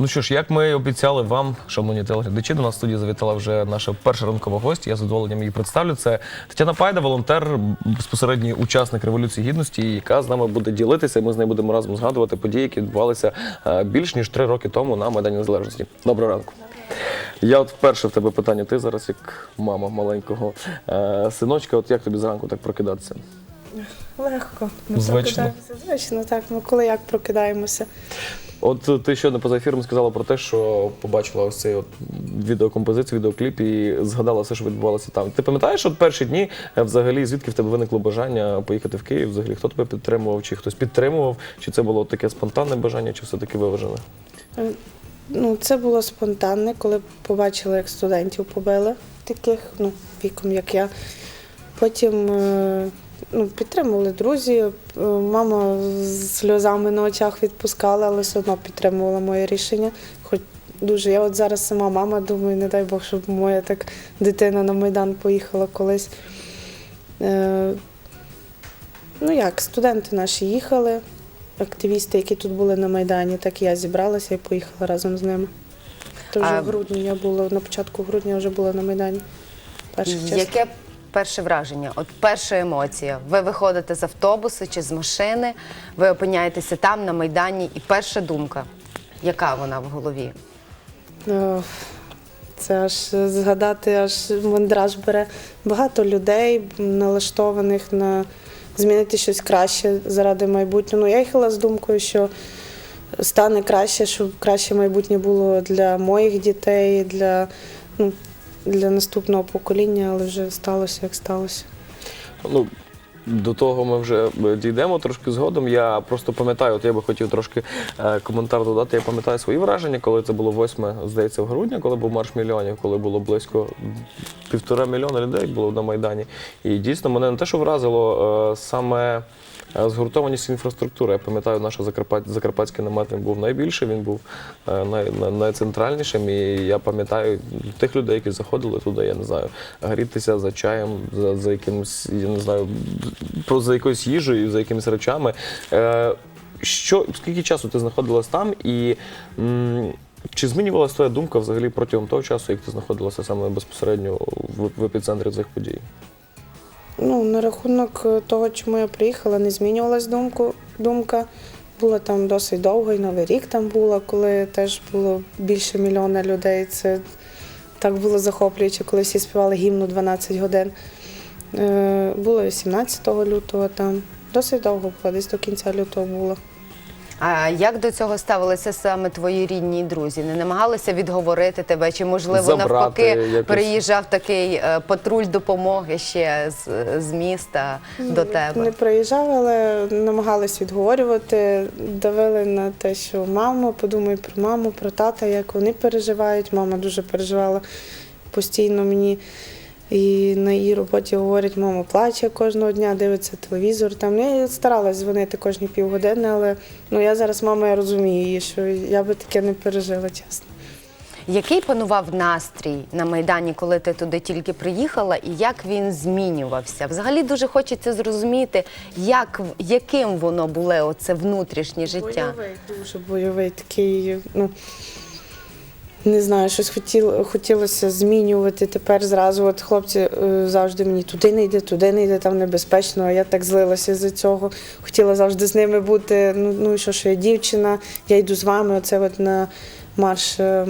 Ну що ж, як ми і обіцяли вам, шановні телеглядачі, до нас в студії завітала вже наша перша ранкова гостя. Я з задоволенням її представлю. Це Тетяна Пайда, волонтер, безпосередній учасник революції гідності, яка з нами буде ділитися. Ми з нею будемо разом згадувати події, які відбувалися е, більш ніж три роки тому на Майдані Незалежності. Доброго ранку. Я от вперше в тебе питання. Ти зараз як мама маленького е, синочка. От як тобі зранку так прокидатися? Легко. Ми Звично. прокидаємося. Звично, так. Ми коли як прокидаємося. От ти щойно поза ефіром сказала про те, що побачила ось цей от відеокомпозицію, відеокліп і згадала все, що відбувалося там. Ти пам'ятаєш, от перші дні е, взагалі звідки в тебе виникло бажання поїхати в Київ? Взагалі хто тебе підтримував, чи хтось підтримував, чи це було таке спонтанне бажання, чи все-таки виважене? Ну, це було спонтанне, коли побачили, як студентів побили, таких, ну, віком, як я. Потім е, ну, підтримували друзі. Е, Мама з сльозами на очах відпускала, але все одно підтримувала моє рішення. Хоч дуже. Я от зараз сама мама, думаю, не дай Бог, щоб моя так дитина на Майдан поїхала колись. Е, Ну як, студенти наші їхали, активісти, які тут були на Майдані, так і я зібралася і поїхала разом з ними. То вже А- в грудні я була, на початку грудня вже була на Майдані. Частина. Яке перше враження? От перша емоція. Ви виходите з автобусу чи з машини, ви опиняєтеся там на майдані, і перша думка. Яка вона в голові? Е, Це аж згадати, аж мандраж бере. Багато людей налаштованих на змінити щось краще заради майбутнього. Ну, я їхала з думкою, що стане краще, щоб краще майбутнє було для моїх дітей, для, ну, для наступного покоління, але вже сталося, як сталося. Ну, до того ми вже дійдемо трошки згодом. Я просто пам'ятаю, от я би хотів трошки е, коментар додати. Я пам'ятаю свої враження, коли це було 8, здається, в грудня, коли був марш мільйонів, коли було близько півтора мільйона людей було на Майдані. І дійсно мене не те, що вразило, е, саме згуртованість інфраструктури. Я пам'ятаю, наш Закарпат, Закарпатський намет він був найбільший, він був е, най- найцентральнішим. І я пам'ятаю тих людей, які заходили туди, я не знаю, грітися за чаєм, за, за якимось, я не знаю, про за якоюсь їжею, за якимись речами. Е, що, скільки часу ти знаходилась там і. м, чи змінювалася твоя думка взагалі протягом того часу, як ти знаходилася саме безпосередньо в, в епіцентрі цих подій? Ну, на рахунок е, того, чому я приїхала, не змінювалась думку, думка. Була там досить довго, і Новий рік там була, коли теж було більше мільйона людей. Це так було захоплююче, коли всі співали гімну 12 годин. Е, Було 18 лютого там. Досить довго десь до кінця лютого було. А як до цього ставилися саме твої рідні і друзі? Не намагалися відговорити тебе? Чи можливо Забрати навпаки якось? приїжджав такий е, патруль допомоги ще з, з міста до Не тебе? приїжджав, але намагались відговорювати, давили на те, що мама, подумай про маму, про тата, як вони переживають. Мама дуже переживала постійно мені. І на її роботі говорять, мама плаче кожного дня, дивиться телевізор. Там я старалась дзвонити кожні півгодини, але ну я зараз мама я розумію її, що я би таке не пережила, чесно. Який панував настрій на майдані, коли ти туди тільки приїхала, і як він змінювався? Взагалі дуже хочеться зрозуміти, як яким воно було оце внутрішнє життя. Бойовий, дуже бойовий такий. Ну не знаю, щось хотіло, хотілося змінювати тепер зразу. От хлопці е, завжди мені туди не йде, туди не йде, там небезпечно. А я так злилася з цього. Хотіла завжди з ними бути. Ну, ну що, що я дівчина, я йду з вами. Оце от на марш е,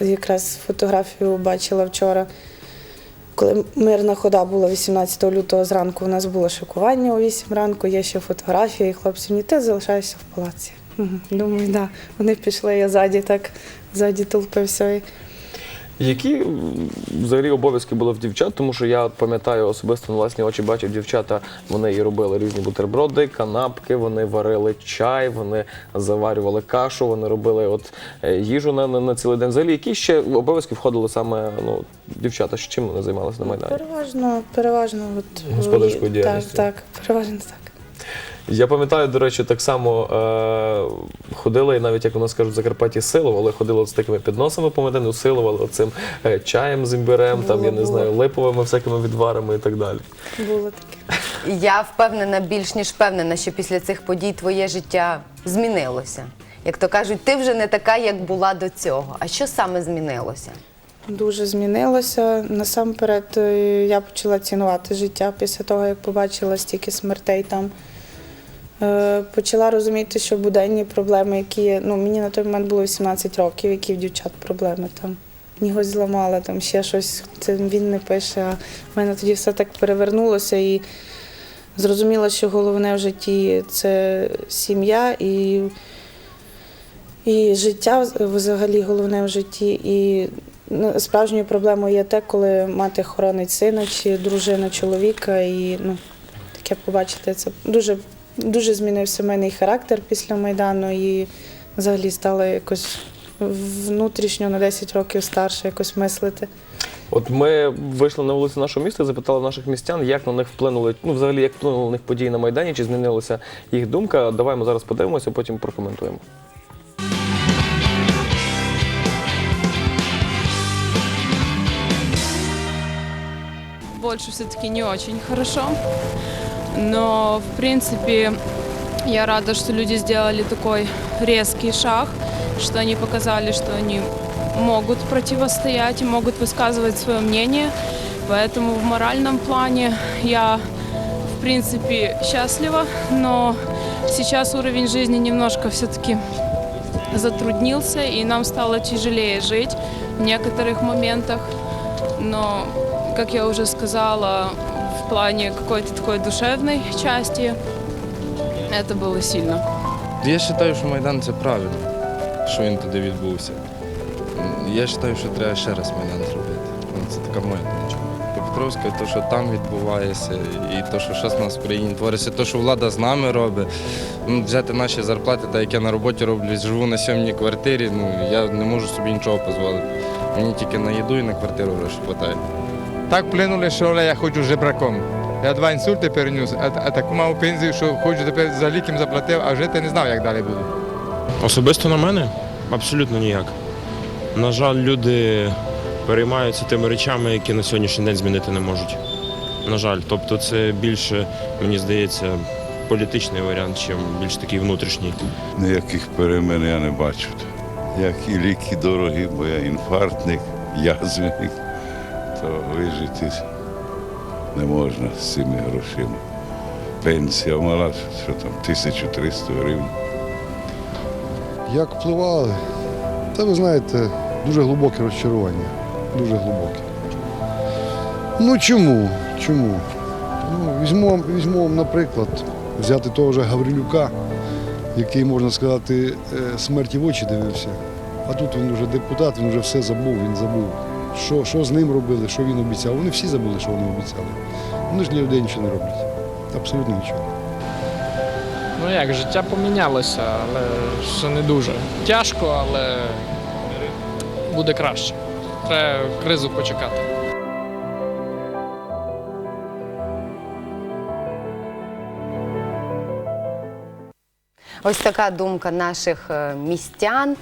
якраз фотографію бачила вчора. Коли мирна хода була 18 лютого зранку, у нас було шокування о 8 ранку, є ще фотографії, і хлопці мені ти залишаєшся в палаці. Думаю, да. Вони пішли, я ззаді так, ззаді толпився. Які взагалі обов'язки були в дівчат? Тому що я пам'ятаю особисто на власні очі бачив дівчата, вони і робили різні бутерброди, канапки, вони варили чай, вони заварювали кашу, вони робили от е, їжу на, на, на цілий день. Взагалі, які ще обов'язки входили саме ну, дівчата? Чим вони займалися на Майдані? переважно, переважно, от Господарською діяльністю. Так, так, переважно так. Я пам'ятаю, до речі, так само е, ходили, і навіть як у нас кажуть, в Закарпатті силували, ходили з такими підносами по Майдану, силували цим чаєм з імбирем, там, я не Було, знаю, липовими всякими відварами і так далі. Було таке. Я впевнена, більш ніж впевнена, що після цих подій твоє життя змінилося. як то кажуть, ти вже не така, як була до цього. А що саме змінилося? Дуже змінилося. Насамперед е, я почала цінувати життя після того, як побачила стільки смертей там. Е, Почала розуміти, що буденні проблеми, які ну мені на той момент було 18 років, які в дівчат проблеми там. Нігось зламала, там ще щось, це він не пише. А в мене тоді все так перевернулося і зрозуміла, що головне в житті це сім'я і, і життя взагалі головне в житті. І ну, справжньою проблемою є те, коли мати хоронить сина чи дружина чоловіка. І ну, таке побачити, це дуже, дуже змінився в мене і характер після Майдану, і взагалі стала якось внутрішньо на 10 років старше якось мислити. От ми вийшли на вулицю нашого міста і запитали наших містян, як на них вплинули, ну взагалі як вплинули на них події на Майдані, чи змінилася їх думка. Давай ми зараз подивимося, потім прокоментуємо. больше все-таки не очень хорошо. Но, в принципе, я рада, что люди сделали такой резкий шаг, что они показали, что они могут противостоять и могут высказывать свое мнение. Поэтому в моральном плане я, в принципе, счастлива, но сейчас уровень жизни немножко все-таки затруднился, и нам стало тяжелее жить в некоторых моментах. Но, как я уже сказала, в плане какой-то такой душевной части это сильно. Я вважаю, що Майдан це правильно, що він туди відбувся. Я вважаю, що треба ще раз Майдан зробити. Це така моя думка. Покровська, те, що там відбувається, і те, що зараз у нас в країні твориться, те, що влада з нами робить. Ну, взяти наші зарплати, так як я на роботі роблю, живу на сьомній квартирі, ну я не можу собі нічого дозволити. Мені тільки на їду і на квартиру грошей вистачає. Так вплинули, що я ходжу жебраком. Я два інсульти переніс, а, а таку мав пенсію, що ходжу тепер за ліком заплатив, а жити не знав, як далі буду. Особисто на мене абсолютно ніяк. На жаль, люди переймаються тими речами, які на сьогоднішній день змінити не можуть. На жаль, тобто це більше, мені здається, політичний варіант, чим більш такий внутрішній. Ніяких перемен я не бачу. Як і ліки дорогі, бо я інфарктник, язвеник, то вижити не можна з цими грошима. Пенсія мала, що там, 1300 гривень. Як впливали? Та ви знаєте, дуже глибоке розчарування. Дуже глибоке. Ну чому? Чому? Ну, візьмемо, візьмемо, наприклад, взяти того ж Гаврилюка, який, можна сказати, е, смерті в очі дивився. А тут він вже депутат, він вже все забув, він забув. Що, що з ним робили, що він обіцяв. Вони всі забули, що вони обіцяли. Вони ж для людей нічого не роблять. Абсолютно нічого. Ну як, життя помінялося, але ще не дуже. Тяжко, але буде краще. Треба кризу почекати. Ось така думка наших е, містян.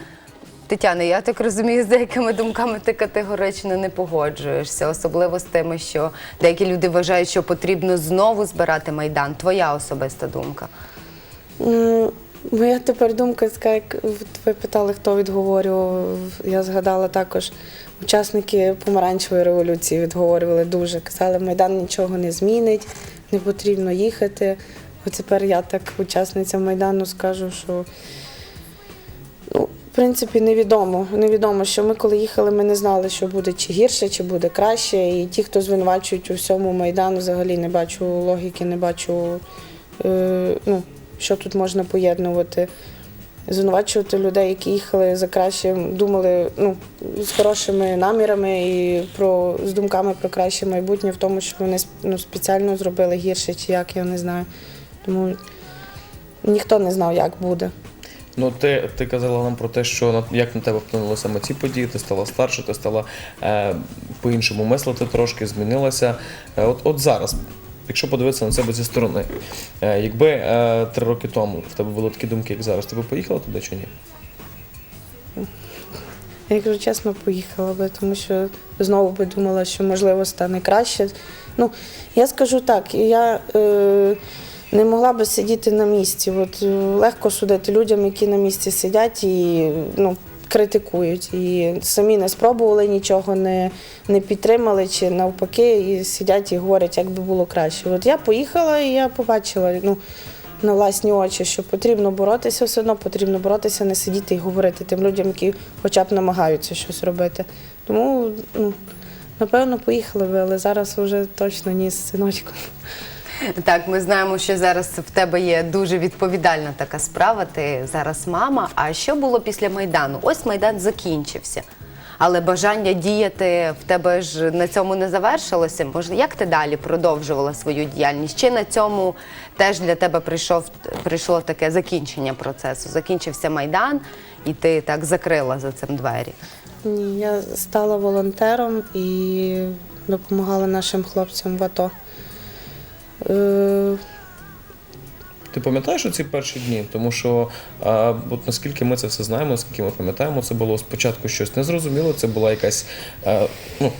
Тетяна, я так розумію, з деякими думками ти категорично не погоджуєшся, особливо з тими, що деякі люди вважають, що потрібно знову збирати майдан. Твоя особиста думка. Моя тепер думка як ви питали, хто відговорював. Я згадала також учасники помаранчевої революції відговорювали дуже. Казали, Майдан нічого не змінить, не потрібно їхати. От тепер я так, учасниця Майдану, скажу, що в принципі невідомо. Невідомо, що ми коли їхали, ми не знали, що буде чи гірше, чи буде краще. І ті, хто звинувачують у всьому Майдану, взагалі не бачу логіки, не бачу. Е, ну, що тут можна поєднувати. Звинувачувати людей, які їхали за кращим, думали ну, з хорошими намірами і про, з думками про краще майбутнє, в тому, що вони ну, спеціально зробили гірше, чи як, я не знаю. Тому ніхто не знав, як буде. Ну, ти, ти казала нам про те, що як на тебе вплинули саме ці події, ти стала старше, ти стала е, по-іншому мислити трошки, змінилася. Е, от, от зараз, якщо подивитися на себе зі сторони, е, якби е, три роки тому в тебе були такі думки, як зараз, ти би поїхала туди чи ні? Я кажу, чесно, поїхала би, тому що знову би думала, що можливо стане краще. Ну, я скажу так, я е, не могла би сидіти на місці. От е, легко судити людям, які на місці сидять і ну, критикують. І самі не спробували нічого, не, не підтримали чи навпаки, і сидять і говорять, як би було краще. От я поїхала і я побачила ну, на власні очі, що потрібно боротися все одно, потрібно боротися, не сидіти і говорити тим людям, які хоча б намагаються щось робити. Тому, ну, напевно, поїхали би, але зараз вже точно ні з синочком. Так, ми знаємо, що зараз в тебе є дуже відповідальна така справа. Ти зараз мама. А що було після майдану? Ось майдан закінчився. Але бажання діяти в тебе ж на цьому не завершилося. Може, як ти далі продовжувала свою діяльність? Чи на цьому теж для тебе прийшов прийшло таке закінчення процесу? Закінчився майдан, і ти так закрила за цим двері? Ні, я стала волонтером і допомагала нашим хлопцям в АТО. Е, Ти пам'ятаєш ці перші дні? Тому що а, от наскільки ми це все знаємо, наскільки ми пам'ятаємо, це було спочатку щось незрозуміло, це була якась а, ну,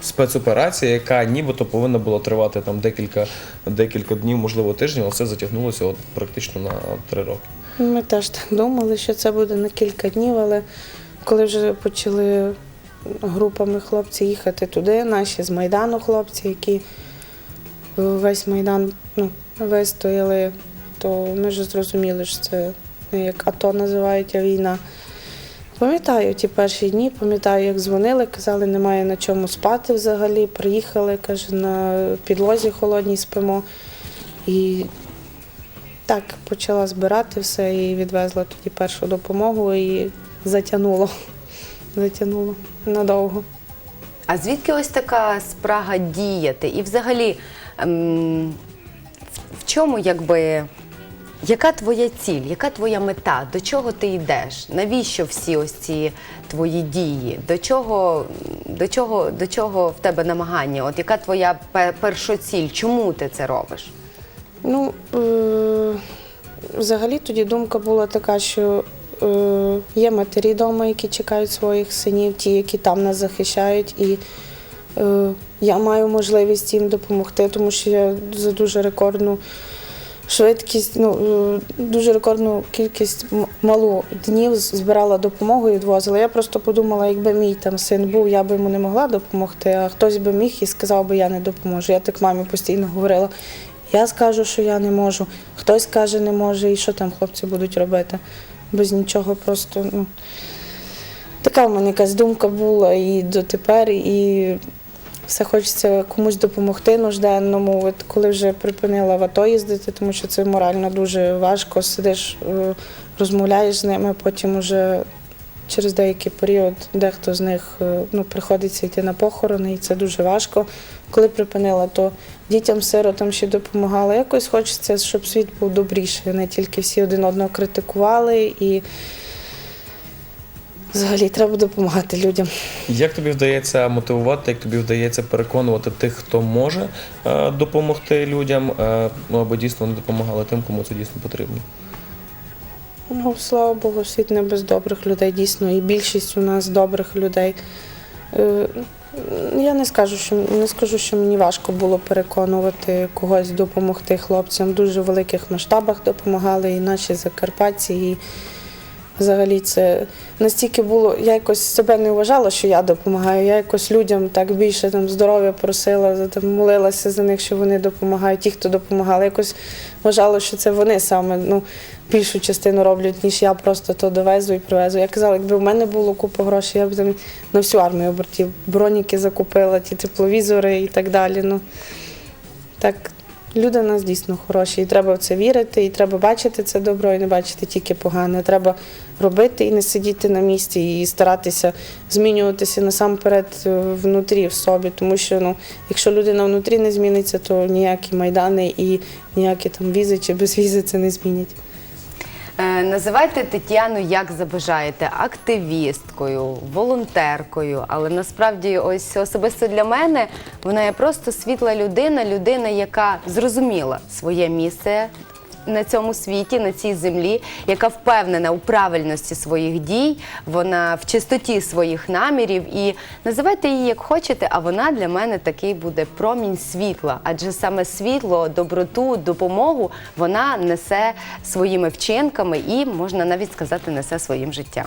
спецоперація, яка нібито повинна була тривати там декілька, декілька днів, можливо, тижнів, але все затягнулося от практично на три роки. Ми теж так думали, що це буде на кілька днів, але коли вже почали групами хлопці їхати туди, наші з Майдану хлопці, які весь Майдан ну, вистояли, то ми вже зрозуміли, що це як АТО називають, війна. Пам'ятаю ті перші дні, пам'ятаю, як дзвонили, казали, немає на чому спати взагалі. Приїхали, каже, на підлозі холодній спимо. І так, почала збирати все і відвезла тоді першу допомогу і затягнуло. Затягнуло надовго. А звідки ось така спрага діяти? І взагалі, в- в чому якби. Яка твоя ціль, яка твоя мета? До чого ти йдеш? Навіщо всі ось ці твої дії? До чого, до чого, до чого в тебе намагання? От яка твоя пе- першоціль? Чому ти це робиш? Ну, е- взагалі тоді думка була така, що е- є матері вдома, які чекають своїх синів, ті, які там нас захищають, і я маю можливість їм допомогти, тому що я за дуже рекордну швидкість, ну е, дуже рекордну кількість малу днів збирала допомогу і відвозила. Я просто подумала, якби мій там син був, я би йому не могла допомогти, а хтось би міг і сказав би, я не допоможу. Я так мамі постійно говорила. Я скажу, що я не можу, хтось каже, не може, і що там хлопці будуть робити. Без нічого просто. Ну. Така в мене якась думка була і дотепер, і все хочеться комусь допомогти нужденному. От коли вже припинила в АТО їздити, тому що це морально дуже важко. Сидиш, е, розмовляєш з ними, потім вже через деякий період дехто з них е, ну, приходиться йти на похорони, і це дуже важко. Коли припинила, то дітям, сиротам ще допомагала. Якось хочеться, щоб світ був добріший, не тільки всі один одного критикували і. Взагалі треба допомагати людям. Як тобі вдається мотивувати, як тобі вдається переконувати тих, хто може е, допомогти людям, е, ну, аби дійсно вони допомагали тим, кому це дійсно потрібно? Ну, слава Богу, світ не без добрих людей, дійсно, і більшість у нас добрих людей. Е, Я не скажу, що не скажу, що мені важко було переконувати когось допомогти хлопцям. Дуже великих масштабах допомагали і наші закарпатці. І взагалі це настільки було. Я якось себе не вважала, що я допомагаю. Я якось людям так більше там здоров'я просила, там, молилася за них, що вони допомагають. Ті, хто допомагали, якось вважала, що це вони саме ну, більшу частину роблять, ніж я просто то довезу і привезу. Я казала, якби в мене було купа грошей, я б там на всю армію обертів. Броніки закупила, ті тепловізори і так далі. Ну, так, люди в нас дійсно хороші, і треба в це вірити, і треба бачити це добро, і не бачити тільки погане. Треба робити і не сидіти на місці, і старатися змінюватися насамперед внутрі в собі. Тому що ну, якщо людина внутрі не зміниться, то ніякі майдани і ніякі там візи чи безвізи це не змінять. Е, Називайте Тетяну як забажаєте активісткою, волонтеркою, але насправді, ось особисто для мене вона є просто світла людина, людина, яка зрозуміла своє місце на цьому світі, на цій землі, яка впевнена у правильності своїх дій, вона в чистоті своїх намірів. І називайте її як хочете, а вона для мене такий буде промінь світла. Адже саме світло, доброту, допомогу вона несе своїми вчинками і можна навіть сказати, несе своїм життям.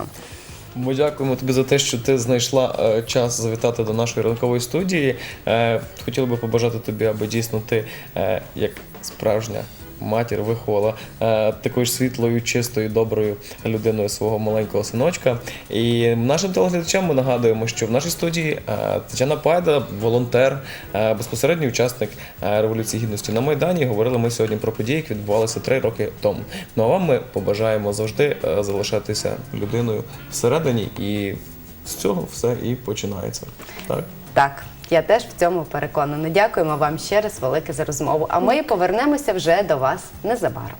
Ми дякуємо тобі за те, що ти знайшла е, час завітати до нашої ранкової студії. Е, хотіли би побажати тобі, аби дійсно ти, е, як справжня матір, виховала е, такою ж світлою, чистою, доброю людиною свого маленького синочка. І нашим телеглядачам ми нагадуємо, що в нашій студії е, Тетяна Пайда, волонтер, е, безпосередній учасник Революції Гідності на Майдані. Говорили ми сьогодні про події, які відбувалися три роки тому. Ну а вам ми побажаємо завжди залишатися людиною всередині, і з цього все і починається. Так. Так, я теж в цьому переконана. Дякуємо вам ще раз велике за розмову. А ми повернемося вже до вас незабаром.